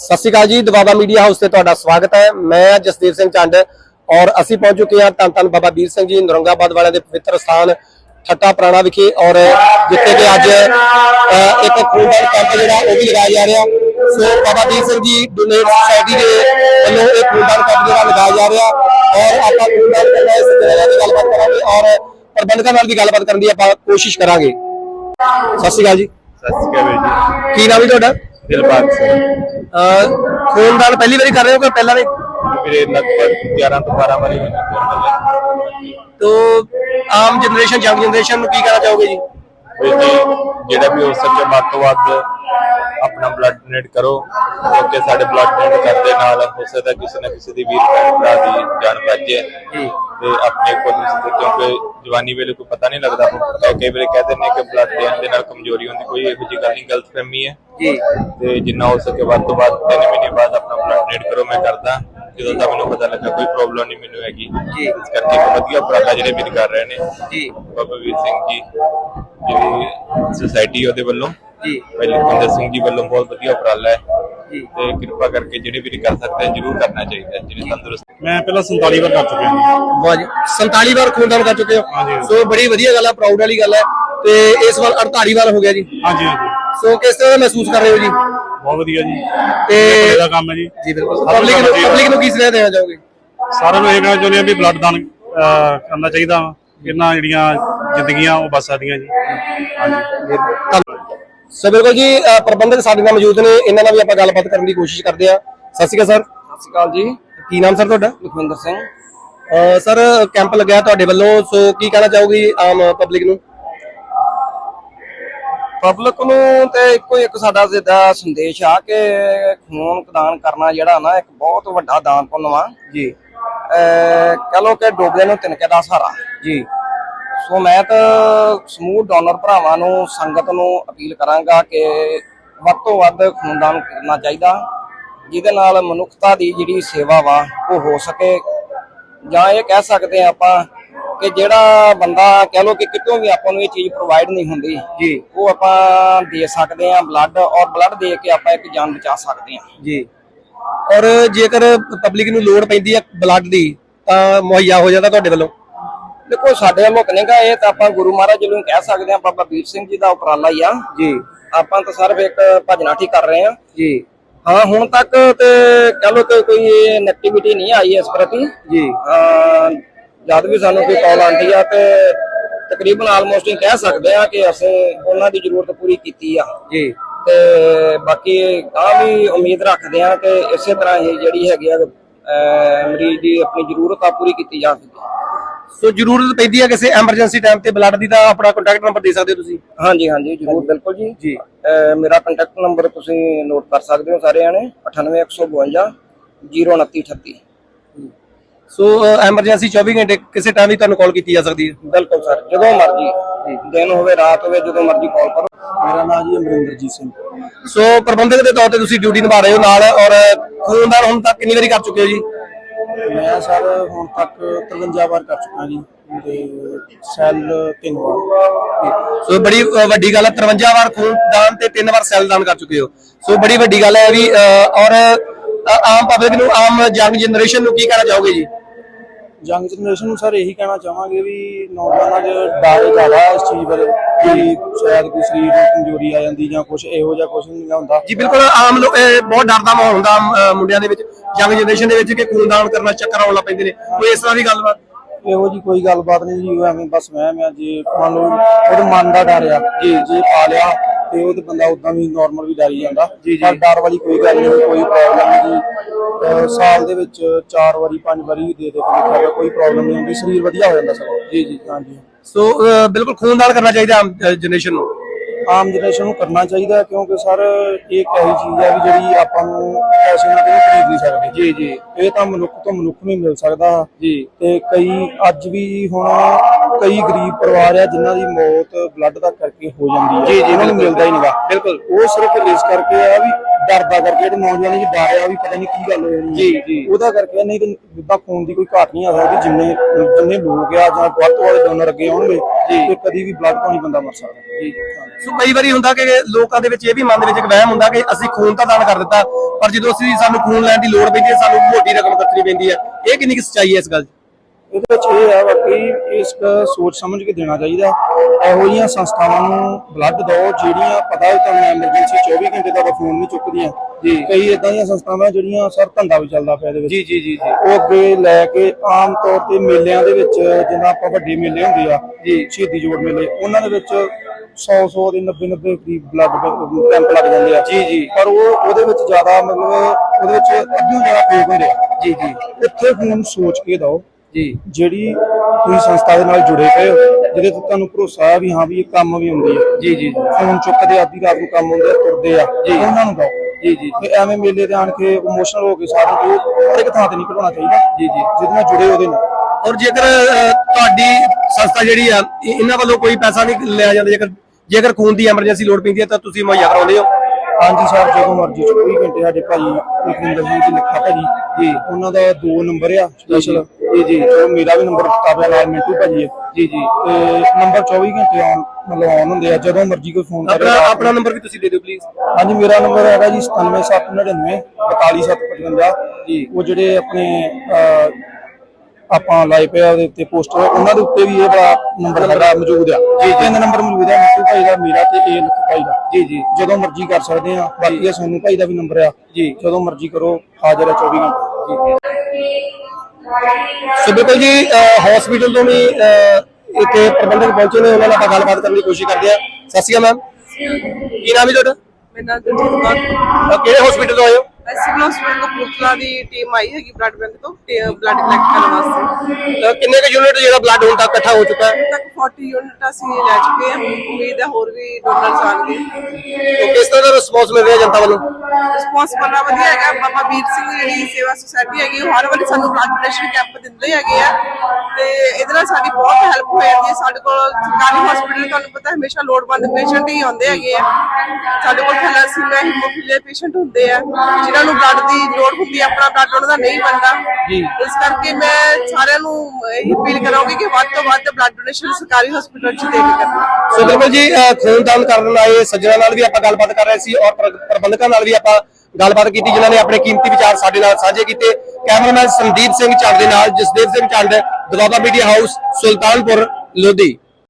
ਸਤਿ ਸ਼੍ਰੀ ਅਕਾਲ ਜੀ Doaba media house ਤੇ ਤੁਹਾਡਾ ਸਵਾਗਤ ਹੈ। ਮੈਂ ਜਸਦੀਪ ਸਿੰਘ ਚੰਡ ਔਰ ਅਸੀਂ ਪਹੁੰਚ ਚੁੱਕੇ ਹਾਂ ਧੰਨ ਧੰਨ ਬਾਬਾ ਵੀਰ ਸਿੰਘ ਜੀ ਨਰੰਗਾਬਾਦ ਵਾਲਿਆਂ ਦੇ ਪਵਿੱਤਰ ਸਥਾਨ ਠੱਟਾ ਪ੍ਰਾਣਾ ਵਿਖੇ ਔਰ ਜਿੱਥੇ ਕਿ ਅੱਜ ਇੱਕ ਖੂਨਦਾਨ ਕੈਂਪ ਜਿਹੜਾ ਉਹ ਵੀ ਲਗਾਇਆ ਜਾ ਰਿਹਾ। ਸੋ ਬਾਬਾ ਵੀਰ ਸਿੰਘ ਜੀ ਡੋਨੇਟ ਸੁਸਾਇਟੀ ਦੇ ਵੱਲੋਂ ਇਹ ਖੂਨਦਾਨ ਕੈਂਪ ਜਿਹੜਾ ਲਗਾਇਆ ਜਾ ਰਿਹਾ ਔਰ ਆਪਾਂ ਖੂਨਦਾਨ ਕਰਨ ਇਸ ਦੀ ਗੱਲਬਾਤ ਕਰਾਂਗੇ ਔਰ ਪ੍ਰਬੰਧਕਾਂ ਨਾਲ ਵੀ ਗੱਲਬਾਤ ਕਰਨ ਦੀ ਆਪਾਂ ਕੋਸ਼ਿਸ਼ ਕਰਾਂਗੇ। ਸਤਿ ਸ਼੍ਰੀ ਅਕਾਲ ਜੀ। ਸਤਿ ਸ਼੍ਰੀ ਅਕਾਲ ਵੀਰ ਕੀ ਨਾਮ ਹੈ ਤੁਹਾਡਾ? ਜੀ ਦਿਲਬਾਗ ਸਿੰਘ ਅ, ਖੂਨਦਾਨ ਪਹਿਲੀ ਵਾਰੀ ਕਰ ਰਹੇ ਹੋ ਕਿ ਪਹਿਲਾਂ ਵੀ? ਵੀਰੇ ਲਗਭਗ 11 ਤੋਂ 12 ਵਾਰੀ ਹੋ। ਚੁੱਕੇ ਹਨ ਤੋ ਆਮ ਜਨਰੇਸ਼ਨ ਯੰਗ ਜਨਰੇਸ਼ਨ ਨੂੰ ਕੀ ਕਹਿਣਾ ਚਾਹੋਗੇ ਜੀ? ਵੀਰ ਜੀ ਜਿਹੜਾ ਵੀ ਹੋ ਸਕੇ ਵੱਧ ਤੋਂ ਵੱਧ ਆਪਣਾ ਬਲੱਡ ਡੋਨੇਟ ਕਰੋ। ਕਿਉਂਕਿ ਸਾਡੇ ਬਲੱਡ ਡੋਨੇਟ ਕਰਦੇ ਨਾਲ ਹੋ ਸਕਦਾ ਕਿਸੇ ਨਾ ਕਿਸੇ ਦੀ ਵੀਰ ਭੈਣ ਭਰਾ ਦੀ ਜਾਨ ਬਚ ਜੀ। ਤੇ ਆਪਣੇ ਕੋਲ ਇਸ- ਕਿਉਂਕਿ ਜਵਾਨੀ ਵੇਲੇ ਕੋਈ ਪਤਾ ਨਹੀਂ ਲੱਗਦਾ। ਕਈ- ਕਈ ਵੇਲੇ ਕਹਿੰਦੇ ਨੇ ਕਿ ਬਲੱਡ ਦੇਣ ਦੇ ਨਾਲ ਕਮਜ਼ੋਰੀ ਹੁੰਦੀ ਕੋਈ ਇਹੋ ਜਿਹੀ ਗੱਲ ਨਹੀਂ ਗਲਤਫਹਿਮੀ ਹੈ। ਜੀ। ਤੇ ਜਿੰਨਾ ਹੋ ਸਕੇ ਵੱਧ ਤੋਂ ਵੱਧ 3 ਮਹੀਨੇ ਬਾਅਦ ਆਪਣਾ ਬਲੱਡ ਡੋਨੇਟ ਕਰੋ ਮੈਂ ਕਰਦਾ। ਜਦੋਂ ਤੱਕ ਮੈਨੂੰ ਪਤਾ ਲੱਗਾ ਕੋਈ ਪ੍ਰੋਬਲਮ ਨਹੀਂ ਮੈਨੂੰ ਹੈਗੀ। ਜੀ। ਇਸ ਕਰਕੇ ਇੱਕ ਵਧੀਆ ਉਪਰਾਲਾ ਜਿਹੜੇ ਵੀਰ ਕਰ ਰਹੇ ਨੇ ਜੀ। ਬਾਬਾ ਵੀਰ ਸਿੰਘ ਜੀ ਜਿਹੜੀ ਸੁਸਾਇਟੀ ਉਹਦੇ ਵੱਲੋਂ ਜੀ। ਪਹਿਲੇ ਕੁੰਦਰ ਸਿੰਘ ਜੀ ਵੱਲੋਂ ਬਹੁਤ ਵਧੀਆ ਉਪਰਾਲਾ ਹੈ। ਜੀ। ਤੇ ਕਿਰਪਾ ਕਰਕੇ ਜਿਹੜੇ ਵੀਰ ਕਰ ਸਕਦੇ ਆ ਜਰੂਰ ਕਰਨਾ ਚਾਹੀਦਾ ਹੈ ਜਿਹੜੇ ਤੰਦਰੁਸਤ ਮੈਂ ਪਹਿਲਾਂ 47 ਵਾਰ ਕਰ ਚੁੱਕਿਆ ਹਾਂ ਵਾਹ ਜੀ। 47 ਵਾਰ ਖੂਨਦਾਨ ਕਰ ਚੁੱਕੇ ਹੋ। ਸੋ ਬੜੀ ਵਧੀਆ ਗੱਲ ਹੈ ਪ੍ਰਾਊਡ ਵਾਲੀ ਗੱਲ ਹੈ। ਤੇ ਇਸ ਵਾਰ 48 ਵਾਰ ਹੋ ਗਿਆ ਜੀ। ਹਾਂਜੀ ਹਾਂਜੀ। ਸੋ ਕਿਸ ਤਰ੍ਹਾਂ ਦਾ ਮਹਿਸੂਸ ਕਰ ਰਹੇ ਹੋ ਜੀ? ਬਹੁਤ ਵਧੀਆ ਜੀ। ਤੇ ਇਹਦਾ ਕੰਮ ਹੈ ਜੀ। ਜੀ ਬਿਲਕੁਲ। ਪਬਲਿਕ ਨੂੰ। ਪਬਲਿਕ ਨੂੰ ਕੀ ਸੁਨੇਹਾ ਦੇਣਾ ਚਾਹੋਗੇ? ਸਾਰਿਆਂ ਨੂੰ ਇਹ ਕਹਿਣਾ ਚਾਹੁੰਦੇ ਆ ਵੀ ਬਲੱਡ ਦਾਨ ਅਹ, ਕਰਨਾ ਚਾਹੀਦਾ ਵਾ। ਇਹਨਾਂ ਜਿਹੜੀਆਂ ਜ਼ਿੰਦਗੀਆਂ ਉਹ ਬਚ ਸਕਦੀਆਂ ਜੀ। ਹਾਂਜੀ। ਸੋ ਬਿਲਕੁਲ ਜੀ ਅ, ਪ੍ਰਬੰਧਕ ਸਾਡੇ ਨਾਲ ਮੌਜੂਦ ਨੇ। ਇਹਨਾਂ ਨਾਲ ਵੀ ਆਪਾਂ ਗੱਲਬਾਤ ਕਰਨ ਦੀ ਕੋਸ਼ਿਸ਼ ਕਰਦੇ ਹਾਂ। ਸਤਿ ਸ਼੍ਰੀ ਅਕਾਲ ਸਰ। ਸਤਿ ਸ਼੍ਰੀ ਅਕਾਲ ਜੀ। ਕੀ ਨਾਮ ਸਰ ਤੁਹਾਡਾ? ਲਖਵਿੰਦਰ ਸਿੰਘ। ਸਰ ਕੈਂਪ ਲੱਗਿਆ ਤੁਹਾਡੇ ਵੱਲੋਂ। ਸੋ ਕੀ ਕਹਿਣਾ ਚਾਹੋਗੇ ਆਮ ਪਬਲਿਕ ਨੂੰ? ਪਬਲਿਕ ਨੂੰ ਤੇ ਇੱਕੋ ਇੱਕ ਸਾਡਾ ਜਿੱਦਾਂ ਸੰਦੇਸ਼ ਆ ਕਿ ਖੂਨ ਦਾਨ ਕਰਨਾ ਜਿਹੜਾ ਨਾ ਇੱਕ ਬਹੁਤ ਵੱਡਾ ਦਾਨ ਪੁੰਨ ਵਾ। ਜੀ। ਕਹ ਲੋ ਕਿ ਡੋਬੇ ਨੂੰ ਤਿਨਕੇ ਦਾ ਸਹਾਰਾ। ਜੀ। ਸੋ ਮੈਂ ਤਾਂ ਸਮੂਹ ਡੋਨਰ ਭਰਾਵਾਂ ਨੂੰ ਸੰਗਤ ਨੂੰ ਅਪੀਲ ਕਰਾਂਗਾ ਕਿ ਵੱਧ ਤੋਂ ਵੱਧ ਖੂਨਦਾਨ ਕਰਨਾ ਚਾਹੀਦਾ ਜਿਹਦੇ ਨਾਲ ਮਨੁੱਖਤਾ ਦੀ ਜਿਹੜੀ ਸੇਵਾ ਵਾ ਉਹ ਹੋ ਸਕੇ। ਜਾਂ ਇਹ ਕਹਿ ਸਕਦੇ ਆਪਾਂ ਕਿ ਜਿਹੜਾ ਬੰਦਾ ਕਹਿ ਲੋ ਕਿ ਕਿਤੋਂ ਵੀ ਆਪਾਂ ਨੂੰ ਇਹ ਚੀਜ਼ ਪ੍ਰੋਵਾਈਡ ਨਹੀਂ ਹੁੰਦੀ ਜੀ। ਉਹ ਆਪਾਂ ਦੇ ਸਕਦੇ ਆ ਬਲੱਡ ਔਰ ਬਲੱਡ ਦੇ ਕੇ ਆਪਾਂ ਇੱਕ ਜਾਨ ਬਚਾ ਸਕਦੇ ਆ ਜੀ। ਔਰ ਜੇਕਰ ਪਬਲਿਕ ਨੂੰ ਲੋੜ ਪੈਂਦੀ ਹੈ ਬਲੱਡ ਦੀ ਤਾਂ ਮੁਹੱਈਆ ਹੋ ਜਾਂਦਾ ਤੁਹਾਡੇ ਵੱਲੋਂ? ਦੇਖੋ ਸਾਡੇ ਵੱਲੋਂ ਕਨੇਗਾ ਇਹ ਤਾਂ ਆਪਾਂ ਗੁਰੂ ਮਹਾਰਾਜ ਨੂੰ ਕਹਿ ਸਕਦੇ ਆ ਬਾਬਾ ਵੀਰ ਸਿੰਘ ਜੀ ਦਾ ਉਪਰਾਲਾ ਹੀ ਆ। ਜੀ। ਆਪਾਂ ਤਾਂ ਸਿਰਫ ਇੱਕ ਭਜਨਾਠੀ ਕਰ ਰਹੇ ਆ ਜੀ। ਹਾਂ ਹੁਣ ਤੱਕ ਤੇ ਕਹ ਲੋ ਕੋਈ ਨੈਗੇਟਿਵਿਟੀ ਨਹੀਂ ਆਈ ਇਸ ਪ੍ਰਤੀ। ਜੀ। ਹਾਂ ਜਦ ਵੀ ਸਾਨੂੰ ਕੋਈ ਕਾਲ ਆਉਂਦੀ ਆ ਤੇ ਤਕਰੀਬਨ ਆਲਮੋਸਟ ਹੀ ਕਹਿ ਸਕਦੇ ਆ ਕਿ ਅਸੀਂ ਉਹਨਾਂ ਦੀ ਜ਼ਰੂਰਤ ਪੂਰੀ ਕੀਤੀ ਆ। ਜੀ। ਤੇ ਬਾਕੀ ਤਾਂ ਵੀ ਉਮੀਦ ਰੱਖਦੇ ਆ ਕਿ ਇਸੇ ਤਰ੍ਹਾਂ ਹੀ ਜਿਹੜੀ ਹੈਗੀ ਆ ਮਰੀਜ਼ ਦੀ ਆਪਣੀ ਜ਼ਰੂਰਤ ਆ ਪੂਰੀ ਕੀਤੀ ਜਾ ਸਕੇ। ਸੋ ਜ਼ਰੂਰਤ ਪੈਂਦੀ ਹੈ ਕਿਸੇ ਐਮਰਜੈਂਸੀ ਟਾਈਮ ਤੇ ਬਲੱਡ ਦੀ ਤਾਂ ਆਪਣਾ ਕੰਟੈਕਟ ਨੰਬਰ ਦੇ ਸਕਦੇ ਹੋ ਤੁਸੀਂ? ਹਾਂਜੀ ਹਾਂਜੀ ਜ਼ਰੂਰ। ਬਿਲਕੁਲ ਜੀ। ਜੀ। ਮੇਰਾ ਕੰਟੈਕਟ ਨੰਬਰ ਤੁਸੀਂ ਨੋਟ ਕਰ ਸਕਦੇ ਹੋ ਸਾਰੇ ਜਾਣੇ 98152 02938 ਸੋ ਐਮਰਜੈਂਸੀ 24 ਘੰਟੇ ਕਿਸੇ ਟਾਈਮ ਵੀ ਤੁਹਾਨੂੰ ਕਾਲ ਕੀਤੀ ਜਾ ਸਕਦੀ ਹੈ। ਬਿਲਕੁਲ ਸਰ ਜਦੋਂ ਮਰਜ਼ੀ। ਦਿਨ ਹੋਵੇ ਰਾਤ ਹੋਵੇ ਜਦੋਂ ਮਰਜ਼ੀ ਕਾਲ ਕਰੋ। ਮੇਰਾ ਨਾਮ ਜੀ ਅਮਰਿੰਦਰਜੀਤ ਸਿੰਘ। ਸੋ ਪ੍ਰਬੰਧਕ ਦੇ ਤੌਰ ਤੇ ਤੁਸੀਂ ਡਿਊਟੀ ਨਿਭਾ ਰਹੇ ਹੋ ਨਾਲ ਔਰ ਖੂਨਦਾਨ ਹੁਣ ਤੱਕ ਕਿੰਨੀ ਵਾਰੀ ਕਰ ਚੁੱਕੇ ਹੋ ਜੀ? ਮੈਂ ਸਰ ਹੁਣ ਤੱਕ 53 ਵਾਰ ਕਰ ਚੁੱਕਾ ਜੀ ਤੇ ਸੈੱਲ ਤਿੰਨ ਵਾਰ। ਸੋ ਬੜੀ ਵੱਡੀ ਗੱਲ ਹੈ 53 ਵਾਰ ਖੂਨਦਾਨ ਤੇ ਤਿੰਨ ਵਾਰ ਸੈੱਲ ਦਾਨ ਕਰ ਚੁੱਕੇ ਹੋ। ਸੋ ਬੜੀ ਵੱਡੀ ਗੱਲ ਹੈ ਵੀ ਔਰ ਆਮ ਪਬਲਿਕ ਨੂੰ ਆਮ ਯੰਗ ਜਨਰੇਸ਼ਨ ਨੂੰ ਕੀ ਕਹਿਣਾ ਚਾਹੋਗੇ ਜੀ? ਯੰਗ ਜਨਰੇਸ਼ਨ ਨੂੰ ਸਰ ਇਹੀ ਕਹਿਣਾ ਚਾਹਾਂਗੇ ਵੀ ਨੌਜਵਾਨਾਂ 'ਚ ਡਰ ਜ਼ਿਆਦਾ ਇਸ ਚੀਜ਼ ਬਾਰੇ ਕਿ ਸ਼ਾਇਦ ਕੋਈ ਸਰੀਰ ਨੂੰ ਕਮਜ਼ੋਰੀ ਆ ਜਾਂਦੀ ਜਾਂ ਕੁਝ ਇਹੋ ਜਿਹਾ ਕੁਝ ਨਹੀਂ ਹੁੰਦਾ। ਜੀ ਬਿਲਕੁਲ ਆਮ ਲੋਕ ਇਹ ਬਹੁਤ ਡਰ ਦਾ ਮਾਹੌਲ ਹੁੰਦਾ ਮੁੰਡਿਆਂ ਦੇ ਵਿੱਚ। ਯੰਗ ਜਨਰੇਸ਼ਨ ਦੇ ਵਿੱਚ ਕਿ ਖੂਨਦਾਨ ਕਰਨਾ ਚੱਕਰ ਆਉਣ ਲੱਗ ਪੈਂਦੇ ਨੇ। ਕੋਈ ਇਸ ਤਰ੍ਹਾਂ ਦੀ ਗੱਲਬਾਤ? ਇਹੋ ਜੀ ਕੋਈ ਗੱਲਬਾਤ ਨਹੀਂ ਜੀ ਐਵੇਂ ਬਸ ਮੈਂ ਮੈਂ ਜੇ ਮੰਨ ਲਓ ਉਹਦੇ ਮਨ ਦਾ ਡਰ ਆ ਕਿ ਜੇ ਪਾ ਲਿਆ ਤੇ ਉਹ ਤੇ ਬੰਦਾ ਉਦਾਂ ਵੀ ਨਾਰਮਲ ਵੀ ਡਰੀ ਜਾਂਦਾ। ਪਰ ਡਰ ਵਾਲੀ ਕੋਈ ਗੱਲ ਨਹੀਂ ਕੋਈ ਪ੍ਰੋਬਲਮ ਨਹੀਂ ਸਾਲ ਦੇ ਵਿੱਚ 4 ਵਾਰੀ 5 ਵਾਰੀ ਵੀ ਦੇ ਦੇ ਕੇ ਦੇਖਿਆ ਕੋਈ ਪ੍ਰੋਬਲਮ ਨਹੀਂ ਹੁੰਦੀ ਸਰੀਰ ਵਧੀਆ ਹੋ ਜਾਂਦਾ ਸਗੋਂ ਜੀ ਜੀ। ਹਾਂਜੀ ਸੋ ਬਿਲਕੁਲ ਖੂਨਦਾਨ ਕਰਨਾ ਚਾਹੀਦਾ ਆਮ ਜਨਰੇਸ਼ਨ ਨੂੰ। ਆਮ ਜਨਰੇਸ਼ਨ ਨੂੰ ਕਰਨਾ ਚਾਹੀਦਾ ਕਿਉਂਕਿ ਸਰ ਇਹ ਐਸੀ ਚੀਜ਼ ਹੈ ਵੀ ਜਿਹੜੀ ਆਪਾਂ ਨੂੰ ਪੈਸੇ ਨਾਲ ਕਦੇ ਖਰੀਦ ਨਹੀਂ ਸਕਦੇ। ਜੀ ਜੀ। ਇਹ ਤਾਂ ਮਨੁੱਖ ਤੋਂ ਮਨੁੱਖ ਨੂੰ ਮਿਲ ਸਕਦਾ। ਜੀ। ਤੇ ਕਈ ਅੱਜ ਵੀ ਹੁਣ ਕਈ ਗਰੀਬ ਪਰਿਵਾਰ ਆ ਜਿਨ੍ਹਾਂ ਦੀ ਮੌਤ ਬਲੱਡ ਦਾ ਕਰਕੇ ਹੋ ਜਾਂਦੀ ਹੈ ਜੀ ਜੀ ਉਹਨਾਂ ਨੂੰ ਮਿਲਦਾ ਹੀ ਨਹੀਂਗਾ ਬਿਲਕੁਲ। ਉਹ ਸਿਰਫ ਇਸ ਕਰਕੇ ਆ ਵੀ ਡਰਦਾ ਕਰਕੇ ਜਿਹੜੇ ਨੌਜਵਾਨ ਜੀ ਡਰ ਆ ਵੀ ਪਤਾ ਨਹੀਂ ਕੀ ਗੱਲ ਹੋ ਜਾਣੀ ਜੀ, ਜੀ। ਉਹਦਾ ਕਰਕੇ ਨਹੀਂ ਤੇ ਜਿੱਦਾਂ ਖੂਨ ਦੀ ਕੋਈ ਘਾਟ ਨਹੀਂ ਆ ਸਕਦੀ ਜਿੰਨੇ ਜਿੰਨੇ ਲੋਕ ਆ ਜਾਂ ਵੱਧ ਤੋਂ ਵੱਧ ਡੋਨਰ ਅੱਗੇ ਆਉਣਗੇ ਤੇ ਕਦੀ ਵੀ ਬਲੱਡ ਤੋਂ ਨਹੀਂ ਬੰਦਾ ਮਰ ਸਕਦਾ। ਜੀ। ਸੋ ਕਈ ਵਾਰੀ ਹੁੰਦਾ ਕਿ ਲੋਕਾਂ ਦੇ ਵਿੱਚ ਇਹ ਵੀ ਮਨ ਦੇ ਵਿੱਚ ਇੱਕ ਵਹਿਮ ਹੁੰਦਾ ਕਿ ਅਸੀਂ ਖੂਨ ਤਾਂ ਦਾਨ ਕਰ ਦਿੱਤਾ ਪਰ ਜਦੋਂ ਅਸੀਂ ਸਾਨੂੰ ਖੂਨ ਲੈਣ ਦੀ ਲੋੜ ਪੈਂਦੀ ਹੈ ਸਾਨੂੰ ਮੋਟੀ ਰਕਮ ਖਰਚਣੀ ਪੈਂਦੀ ਹੈ। ਇਹ ਕਿੰਨੀ ਕੁ ਸੱਚਾਈ ਹੈ ਇਸ ਗੱਲ 'ਚ? ਇਹਦੇ ਵਿੱਚ ਇਹ ਹੈ ਵਾਕਈ ਇਸ ਦਾ ਸੋਚ ਸਮਝ ਕੇ ਦੇਣਾ ਚਾਹੀਦਾ। ਇਹੋ ਜਿਹੀਆਂ ਸੰਸਥਾਵਾਂ ਨੂੰ ਬਲੱਡ ਦਿਓ ਜਿਹੜੀਆਂ ਪਤਾ ਹੈ ਤੁਹਾਨੂੰ ਐਮਰਜੈਂਸੀ 24 ਘੰਟੇ ਦਾ ਫੋਨ ਨਹੀਂ ਚੁੱਕਦੀਆਂ। ਜੀ। ਕਈ ਇਦਾਂ ਦੀਆਂ ਸੰਸਥਾਵਾਂ ਜਿਹੜੀਆਂ ਸਰ ਧੰਦਾ ਵੀ ਚੱਲਦਾ ਪਿਆ ਇਹਦੇ ਵਿੱਚ। ਜੀ ਜੀ ਜੀ ਜੀ। ਉਹ ਅੱਗੇ ਲੈ ਕੇ ਆਮ ਤੌਰ ਤੇ ਮੇਲਿਆਂ ਦੇ ਵਿੱਚ ਜਿੱਦਾਂ ਆਪਾਂ ਵੱਡੇ ਮੇਲੇ ਹੁੰਦੇ ਆ ਜੀ। ਸ਼ਹੀਦੀ ਜੋੜ ਮੇਲੇ ਉਹਨਾਂ ਦੇ ਵਿੱਚ 100 100 ਦੇ 90 90 ਕਰੀਬ ਬਲੱਡ ਕੈਂਪ ਲੱਗ ਜਾਂਦੇ ਆ। ਜੀ, ਜੀ। ਪਰ ਉਹ ਉਹਦੇ ਵਿੱਚ ਜ਼ਿਆਦਾ ਮਤਲਬ ਉਹਦੇ ਵਿੱਚ ਅੱਧਿਓਂ ਜ਼ਿਆਦਾ ਫੇਕ ਹੁੰਦੇ ਆ। ਜੀ ਜੀ। ਇੱਥੇ ਫੋਨ ਸੋਚ ਕੇ ਦਿਓ ਜੀ। ਜਿਹੜੀ ਤੁਸੀਂ ਸੰਸਥਾ ਦੇ ਨਾਲ ਜੁੜੇ ਪਏ ਹੋ ਜਿਹਦੇ ਤੇ ਤੁਹਾਨੂੰ ਭਰੋਸਾ ਹੈ ਵੀ ਹਾਂ ਵੀ ਇਹ ਕੰਮ ਵੀ ਹੁੰਦੀ ਹੈ ਜੀ ਜੀ ਫੋਨ ਚੁੱਕਦੇ ਅੱਧੀ ਰਾਤ ਨੂੰ ਕੰਮ ਹੁੰਦੇ ਆ, ਤੁਰਦੇ ਆ। ਉਹਨਾਂ ਨੂੰ ਦਿਓ ਜੀ ਜੀ। ਤੇ ਐਵੇਂ ਮੇਲੇ ਤੇ ਆਣ ਕੇ ਇਮੋਸ਼ਨਲ ਹੋ ਕੇ ਸਾਰਿਆਂ ਨੂੰ ਹਰ ਇੱਕ ਥਾਂ ਤੇ ਨਹੀਂ ਘਟਾਉਣਾ ਚਾਹੀਦਾ। ਜੀ, ਜੀ। ਜਿਹਦੇ ਨਾਲ ਜੁੜੇ ਉਹਦੇ ਨਾਲ ਔਰ ਜੇਕਰ ਅਹ, ਤੁਹਾਡੀ ਸੰਸਥਾ ਜਿਹੜੀ ਆ ਇਹ- ਇਹਨਾਂ ਵੱਲੋਂ ਕੋਈ ਪੈਸਾ ਨਹੀਂ ਲਿਆ ਜਾਂਦਾ ਜੇਕਰ ਜੇਕਰ ਖੂਨ ਦੀ ਐਮਰਜੈਂਸੀ ਲੋੜ ਪੈਂਦੀ ਹੈ ਤਾਂ ਤੁਸੀਂ ਮੁਹੱਈਆ ਕਰਾਉਂਦੇ ਹੋ? ਹਾਂਜੀ ਸਰ ਜਦੋਂ ਮਰਜ਼ੀ 24 ਘੰਟੇ ਸਾਡੇ ਭਾਈ ਲਖਵਿੰਦਰ ਸਿੰਘ ਜੀ ਲਿਖਾ ਭਾਜੀ ਜੀ। ਉਹਨਾਂ ਦਾ ਦੋ ਨੰਬਰ ਆ ਸਪੈਸ਼ਲ ਜੀ ਜੀ ਚਲੋ ਮੇਰਾ ਵੀ ਨੰਬਰ ਦਿੱਤਾ ਪਿਆ ਨਾਲ ਮਿੰਟੂ ਭਾਜੀ। ਹੈ ਜੀ ਜੀ। ਤੇ ਨੰਬਰ 24 ਘੰਟੇ ਆਨ ਮਤਲਬ ਆਨ ਹੁੰਦੇ ਆ ਜਦੋਂ ਮਰਜ਼ੀ ਕੋਈ ਫੋਨ ਕਰੇ। ਆਪਣਾ ਆਪਣਾ ਨੰਬਰ ਵੀ ਤੁਸੀਂ ਦੇ ਦਿਓ ਪਲੀਜ਼ ਹਾਂਜੀ ਮੇਰਾ ਨੰਬਰ ਹੈਗਾ ਜੀ 97799 42755 ਜੀ। ਉਹ ਜਿਹੜੇ ਆਪਣੇ ਆਪਾਂ ਲਾਏ ਪਿਆ ਉਹਦੇ ਉੱਤੇ ਪੋਸਟਰ ਉਹਨਾਂ ਦੇ ਉੱਤੇ ਵੀ ਇਹ ਬੜਾ ਨੰਬਰ ਸਾਡਾ ਮੌਜੂਦ ਆ। ਜੀ ਤਿੰਨ ਨੰਬਰ ਮੌਜੂਦ ਆ ਮਿੱਟੂ ਭਾਈ ਦਾ ਮੇਰਾ ਤੇ ਇਹ ਲੱਖੂ ਭਾਈ ਦਾ। ਜੀ ਜੀ। ਜਦੋਂ ਮਰਜ਼ੀ ਕਰ ਸਕਦੇ ਆ ਬਾਕੀ ਇਹ ਸੋਨੂ ਭਾਈ ਦਾ ਵੀ ਨੰਬਰ ਆ। ਜੀ। ਜਦੋਂ ਮਰਜ਼ੀ ਕਰੋ ਹਾਜ਼ਰ ਆ 24 ਘੰਟੇ। ਜੀ। ਸੋ ਬਿਲਕੁਲ ਜੀ ਹਸਪੀਟਲ ਤੋਂ ਵੀ ਇੱਥੇ ਪ੍ਰਬੰਧਕ ਪਹੁੰਚੇ ਨੇ ਉਹਨਾਂ ਨਾਲ ਆਪਾਂ ਗੱਲਬਾਤ ਕਰਨ ਦੀ ਕੋਸ਼ਿਸ਼ ਕਰਦੇ ਆ ਸਤਿ ਸ਼੍ਰੀ ਅਕਾਲ ਮੈਮ ਕੀ ਨਾਮ ਹੈ ਤੁਹਾਡਾ? ਮੇਰਾ ਨਾਮ ਦਲਜੀਤ ਕੌਰ। ਕਿਹੜੇ ਹਸਪੀਟਲ ਤੋਂ ਆਏ ਹੋ? ਸਿਵਲ ਹਸਪੀਟਲ ਕਪੂਰਥਲਾ ਦੀ ਟੀਮ ਆਈ ਹੈਗੀ ਬਲੱਡ ਬੈਂਕ ਤੋਂ ਤੇ ਬਲੱਡ ਕਲੈਕਟ ਕਰਨ ਵਾਸਤੇ। ਕਿੰਨੇ ਕੁ ਯੂਨਿਟ ਜਿਹੜਾ ਬਲੱਡ ਹੁਣ ਤੱਕ ਇਕੱਠਾ ਹੋ ਚੁੱਕਾ ਹੈ? ਹੁਣ ਤੱਕ 40 ਯੂਨਿਟ ਅਸੀਂ ਲੈ ਚੁੱਕੇ ਹਾਂ। ਉਮੀਦ ਹੈ ਹੋਰ ਵੀ ਡੋਨਰਸ ਆਣਗੇ ਤੇ ਕਿਸ ਤਰ੍ਹਾਂ ਦਾ ਰਿਸਪੌਂਸ ਮਿਲ ਰਿਹਾ ਜਨਤਾ ਵੱਲੋਂ? ਰਿਸਪੌਂਸ ਬੜਾ ਵਧੀਆ ਹੈਗਾ। ਬਾਬਾ ਵੀਰ ਸਿੰਘ ਜਿਹੜੀ ਸੇਵਾ ਸੁਸਾਇਟੀ ਹੈਗੀ ਉਹ ਹਰ ਵਾਰੀ ਸਾਨੂੰ ਬਲੱਡ ਡੋਨੇਸ਼ਨ ਕੈਂਪ ਦਿੰਦੇ ਹੈਗੇ ਆ। ਤੇ ਇਹਦੇ ਨਾਲ ਸਾਡੀ ਬਹੁਤ ਹੈਲਪ ਹੋ ਜਾਂਦੀ ਹੈ। ਸਾਡੇ ਕੋਲ ਸਰਕਾਰੀ ਹਸਪੀਟਲ ਤੁਹਾਨੂੰ ਪਤਾ ਹਮੇਸ਼ਾ ਲੋੜਵੰਦ ਪੇਸ਼ੈਂਟ ਹੀ ਆਉਂਦੇ ਹੈਗੇ ਆ। ਸਾਡੇ ਕੋਲ ਥੈਲੇਸੀਮੀਆ ਹੀਮੋਫੀਲੀਆ ਪੇਸ਼ੈਂਟ ਹੁੰਦੇ ਆ। ਜਿਨ੍ਹਾਂ ਨੂੰ ਬਲੱਡ ਦੀ ਲੋੜ ਹੁੰਦੀ ਹੈ ਆਪਣਾ ਬਲੱਡ ਉਹਨਾਂ ਦਾ ਨਹੀਂ ਬਣਦਾ। ਜੀ। ਇਸ ਕਰਕੇ ਮੈਂ ਸਾਰਿਆਂ ਨੂੰ ਇਹ ਅਪੀਲ ਕਰਾਂਗੀ ਕਿ ਵੱਧ ਤੋਂ ਵੱਧ ਬਲੱਡ ਡੋਨੇਸ਼ਨ ਸਰਕਾਰੀ ਹਸਪੀਟਲ 'ਚ ਦੇ ਕੇ ਕਰਨਾ ਸੋ ਬਿਲਕੁਲ ਜੀ ਅਹ, ਖੂਨਦਾਨ ਕਰਨ ਆਏ ਸੱਜਣਾ ਨਾਲ ਵੀ ਆਪਾਂ ਗੱਲਬਾਤ ਕਰ ਰਹੇ ਸੀ ਔਰ ਪ੍ਰ- ਪ੍ਰਬੰਧਕਾਂ ਨਾਲ ਵੀ ਆਪਾਂ ਗੱਲਬਾਤ ਕੀਤੀ ਜਿਨ੍ਹਾਂ ਨੇ ਆਪਣੇ ਕੀਮਤੀ ਵਿਚਾਰ ਸਾਡੇ ਨਾਲ ਸਾਂਝੇ ਕੀਤੇ। ਕੈਮਰਾਮੈਨ ਸੰਦੀਪ ਸਿੰਘ ਚੰਦ ਦੇ ਨਾਲ ਜਸਦੇਵ ਸਿੰਘ ਚੰਦ ਦਵਾਬਾ ਮੀਡੀਆ ਹਾਊਸ ਸੁਲਤਾਨਪੁਰ ਲੋਧੀ।